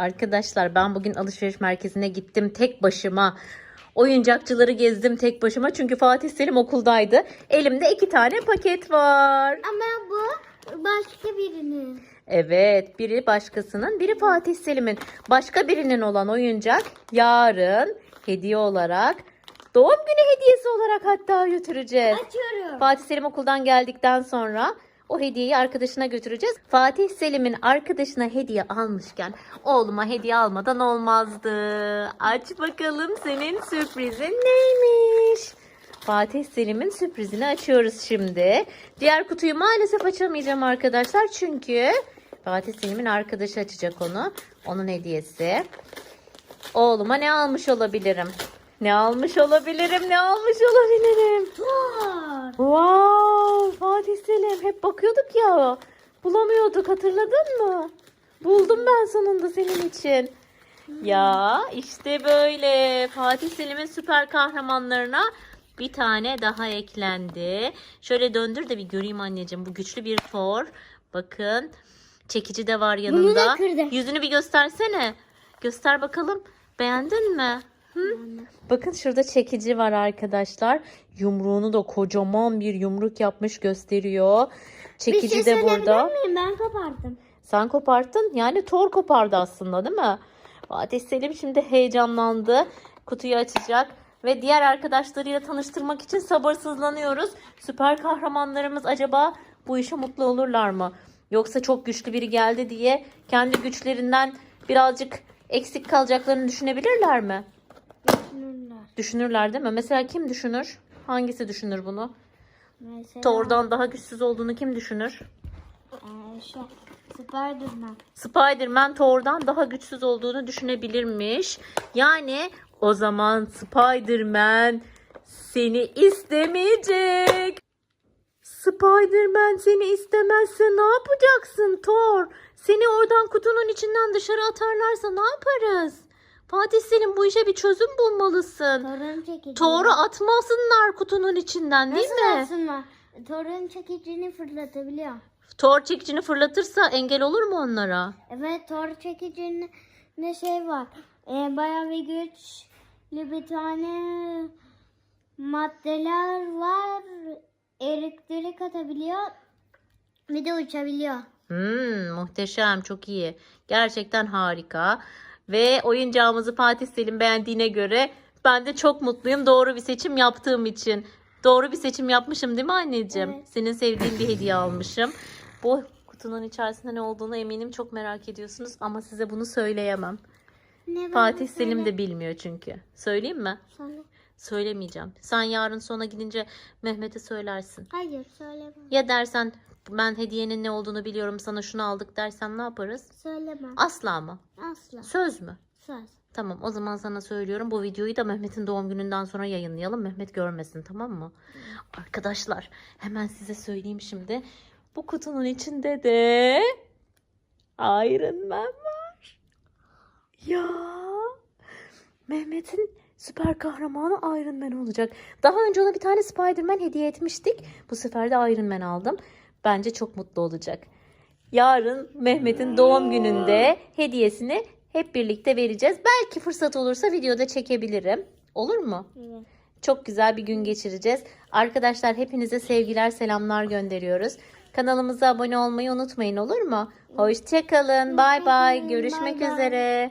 Arkadaşlar ben bugün alışveriş merkezine gittim tek başıma. Oyuncakçıları gezdim tek başıma çünkü Fatih Selim okuldaydı. Elimde iki tane paket var. Ama bu başka birinin. Evet biri başkasının biri Fatih Selim'in. Başka birinin olan oyuncak yarın hediye olarak doğum günü hediyesi olarak hatta götüreceğiz. Açıyorum. Fatih Selim okuldan geldikten sonra o hediyeyi arkadaşına götüreceğiz. Fatih Selim'in arkadaşına hediye almışken oğluma hediye almadan olmazdı. Aç bakalım senin sürprizin neymiş? Fatih Selim'in sürprizini açıyoruz şimdi. Diğer kutuyu maalesef açamayacağım arkadaşlar çünkü Fatih Selim'in arkadaşı açacak onu. Onun hediyesi. Oğluma ne almış olabilirim? Ne almış olabilirim? Ne almış olabilirim? Wow, Fatih Selim hep bakıyorduk ya. Bulamıyorduk hatırladın mı? Buldum ben sonunda senin için. Ya işte böyle Fatih Selim'in süper kahramanlarına bir tane daha eklendi. Şöyle döndür de bir göreyim anneciğim. Bu güçlü bir Thor. Bakın çekici de var yanında. Yüzünü bir göstersene. Göster bakalım. Beğendin mi? Hı? Bakın şurada çekici var arkadaşlar. Yumruğunu da kocaman bir yumruk yapmış gösteriyor. Çekici bir şey de burada. miyim? Ben kapardım. Sen koparttın. Yani Thor kopardı aslında değil mi? Fatih Selim şimdi heyecanlandı. Kutuyu açacak. Ve diğer arkadaşlarıyla tanıştırmak için sabırsızlanıyoruz. Süper kahramanlarımız acaba bu işe mutlu olurlar mı? Yoksa çok güçlü biri geldi diye kendi güçlerinden birazcık eksik kalacaklarını düşünebilirler mi? Düşünürler. Düşünürler değil mi? Mesela kim düşünür? Hangisi düşünür bunu? Mesela. Thor'dan daha güçsüz olduğunu kim düşünür? Ee, şey, Spiderman. Spider-Man Thor'dan daha güçsüz olduğunu düşünebilirmiş. Yani o zaman Spider-Man seni istemeyecek. Spider-Man seni istemezse ne yapacaksın Thor? Seni oradan kutunun içinden dışarı atarlarsa ne yaparız? Fatih Selim bu işe bir çözüm bulmalısın. Torun çekici. Thor'u atmasınlar kutunun içinden değil Nasıl mi? aslında? Torun çekicini fırlatabiliyor. Thor çekicini fırlatırsa engel olur mu onlara? Evet Thor çekicinin ne şey var. Ee, bayağı bir güçlü bir tane maddeler var. Elektrik atabiliyor. Bir de uçabiliyor. Hmm, muhteşem, çok iyi. Gerçekten harika. Ve oyuncağımızı Fatih Selim beğendiğine göre ben de çok mutluyum doğru bir seçim yaptığım için. Doğru bir seçim yapmışım değil mi anneciğim? Evet. Senin sevdiğin bir hediye almışım. Bu kutunun içerisinde ne olduğunu eminim çok merak ediyorsunuz ama size bunu söyleyemem. Ne Fatih? Selim de bilmiyor çünkü. Söyleyeyim mi? Söyle. Söylemeyeceğim. Sen yarın sona gidince Mehmet'e söylersin. Hayır söyleme. Ya dersen ben hediyenin ne olduğunu biliyorum sana şunu aldık dersen ne yaparız? Söylemem. Asla mı? Asla. Söz mü? Söz. Tamam o zaman sana söylüyorum bu videoyu da Mehmet'in doğum gününden sonra yayınlayalım. Mehmet görmesin tamam mı? Arkadaşlar hemen size söyleyeyim şimdi. Bu kutunun içinde de Iron Man var. Ya Mehmet'in süper kahramanı Iron Man olacak. Daha önce ona bir tane Spider-Man hediye etmiştik. Bu sefer de Iron Man aldım. Bence çok mutlu olacak. Yarın Mehmet'in doğum gününde hediyesini hep birlikte vereceğiz. Belki fırsat olursa videoda çekebilirim. Olur mu? Evet. Çok güzel bir gün geçireceğiz. Arkadaşlar hepinize sevgiler, selamlar gönderiyoruz. Kanalımıza abone olmayı unutmayın olur mu? Hoşçakalın. Bay bay. Görüşmek bay bay. üzere.